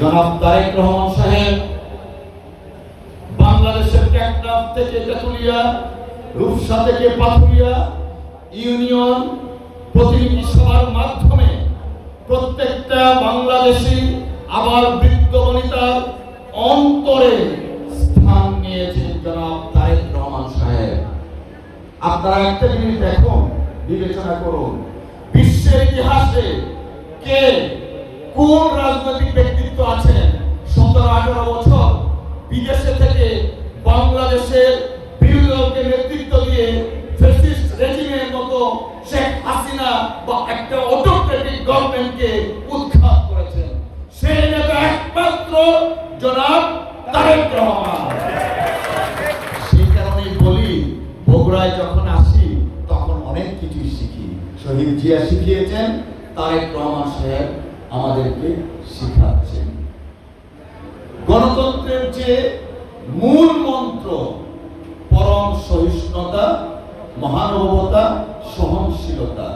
জনাব তারেক রহমান সাহেব, বাংলাদেশের টেকনাফ থেকে তেতুলিয়া রূপসা থেকে পাথুরিয়া ইউনিয়ন প্রতিনিধি সভার মাধ্যমে প্রত্যেকটা বাংলাদেশি আবার বৃদ্ধ বনিতার অন্তরে স্থান নিয়েছেন জনাব তারেক রহমান সাহেব। আপনারা একটা জিনিস দেখুন, বিবেচনা করুন। বিশ্বের ইতিহাসে কে কোন রাজনৈতিক ব্যক্তিত্ব বিদেশে থেকে বাংলাদেশের বিরোধী নেতৃত্ব দিয়ে ফ্যাসিস্ট রেজিমের মতো শেখ হাসিনা বা একটা অটোক্রেটিক গভর্নমেন্টকে উৎখাত করেছেন। নেতা একমাত্র জনাব তারেক রহমান। সেই কারণেই বলি, বগুড়ায় যখন আসি, তখন অনেক কিছু শিখি। শহীদ জিয়া শিখিয়েছেন, তারেক রহমান সাহেব আমাদেরকে শিখাচ্ছেন গণতন্ত্রের যে মূল মন্ত্র, পরম সহিষ্ণুতা, মহানুভবতা, সহনশীলতা,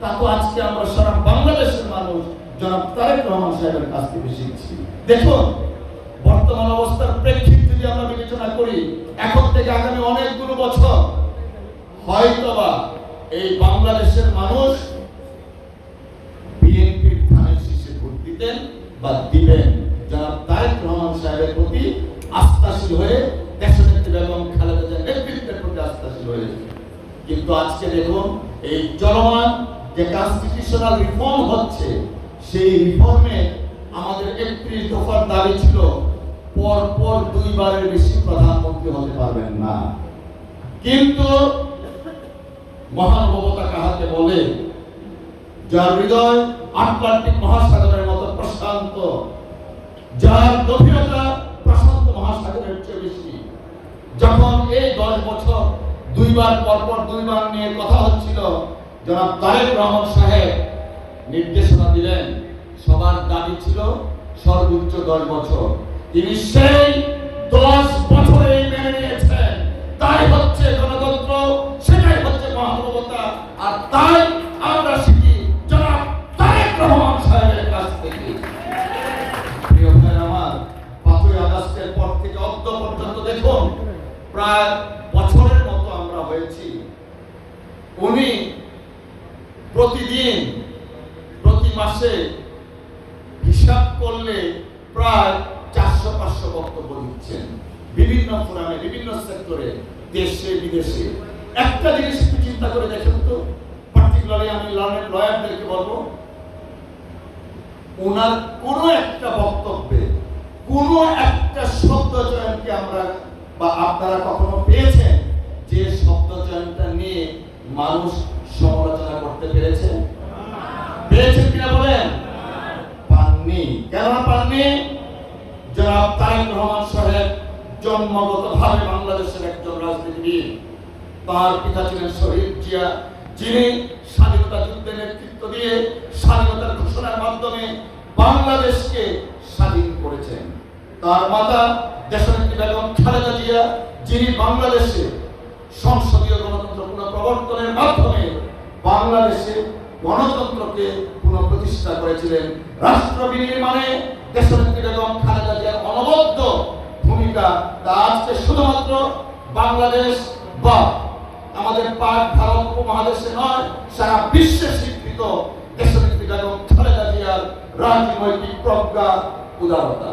তা তো আজকে আমরা সারা বাংলাদেশের মানুষ জনাব তারেক রহমান সাহেবের কাছ থেকে শিখছি। দেখুন, বর্তমান অবস্থার প্রেক্ষিত যদি আমরা বিবেচনা করি, এখন থেকে আগামী অনেকগুলো বছর হয়তোবা এই বাংলাদেশের মানুষ বিএনপির ধানের শীষে ভোট দিতেন বা দিবেন। কিন্তু আজকে দেখুন, এই চলমান যে কনস্টিটিউশনাল রিফর্ম হচ্ছে, সেই রিফর্মে আমাদের একত্রিশ দফার দাবি ছিল পর পর দুইবারের বেশি প্রধানমন্ত্রী হতে পারবেন না। কিন্তু মহানুভবতা কাহাকে বলে, যার হৃদয় আটলান্টিক মহাসাগরের মতো প্রশান্ত, যার গভীরতা প্রশান্ত মহাসাগরের চেয়ে বেশি, যখন এই দশ বছর দুইবার, পরপর দুইবার নিয়ে কথা হচ্ছিল। জনাব তারেক রহমান সাহেব নির্দেশনা দিলেন, সবার দাবি ছিল সর্বোচ্চ দশ বছর। তিনি সেই দশ বছরে মেনে নিয়েছেন। তাই হচ্ছে গণতন্ত্র, সেটাই হচ্ছে মহানুভবতা আর তাই আমরা শিখি, জনাব তারেক রহমান সাহেবের কাছ থেকে। প্রিয় ভাই আমার, পাঁচই আগস্টের পর থেকে অদ্য পর্যন্ত দেখুন, প্রায় উনি প্রতিদিন, প্রতি মাসে হিসাব করলে প্রায় চারশো, পাঁচশো বক্তব্য দিচ্ছেন বিভিন্ন ফোরামে, বিভিন্ন সেক্টরে, দেশে, বিদেশে। একটা জিনিস একটু চিন্তা করে দেখেন তো পার্টিকুলারলি আমি লয়ারদেরকে বলব, ওনার কোন একটা বক্তব্যে, কোন একটা শব্দ চয়নকে আমরা বা আপনারা কখনো পেয়েছেন? মানুষ সমালোচনা করতে পেরেছে? পেয়েছেন কিনা বলেন? পাননি। কেন পাননি? জনাব তারেক রহমান সাহেব জন্মগতভাবে বাংলাদেশের একজন রাজনীতিবিদ, তার পিতা ছিলেন শহীদ জিয়া। যিনি স্বাধীনতা যুদ্ধে নেতৃত্ব দিয়ে স্বাধীনতার ঘোষণার মাধ্যমে বাংলাদেশকে স্বাধীন করেছেন। তার মাতা দেশনেত্রী বেগম খালেদা জিয়া, যিনি বাংলাদেশে সংসদীয় গণতন্ত্র পুনঃপ্রবর্তনের মাধ্যমে বাংলাদেশে গণতন্ত্রকে পুনঃপ্রতিষ্ঠা করেছিলেন রাষ্ট্র বিনির্মাণে দেশনেত্রী বেগম খালেদা জিয়ার অনবদ্য ভূমিকা তা আজকে শুধুমাত্র বাংলাদেশ বা আমাদের পাক ভারত উপমহাদেশে নয়, সারা বিশ্বে স্বীকৃত দেশনেত্রী বেগম খালেদা জিয়ার রাজনৈতিক প্রজ্ঞা উদারতা।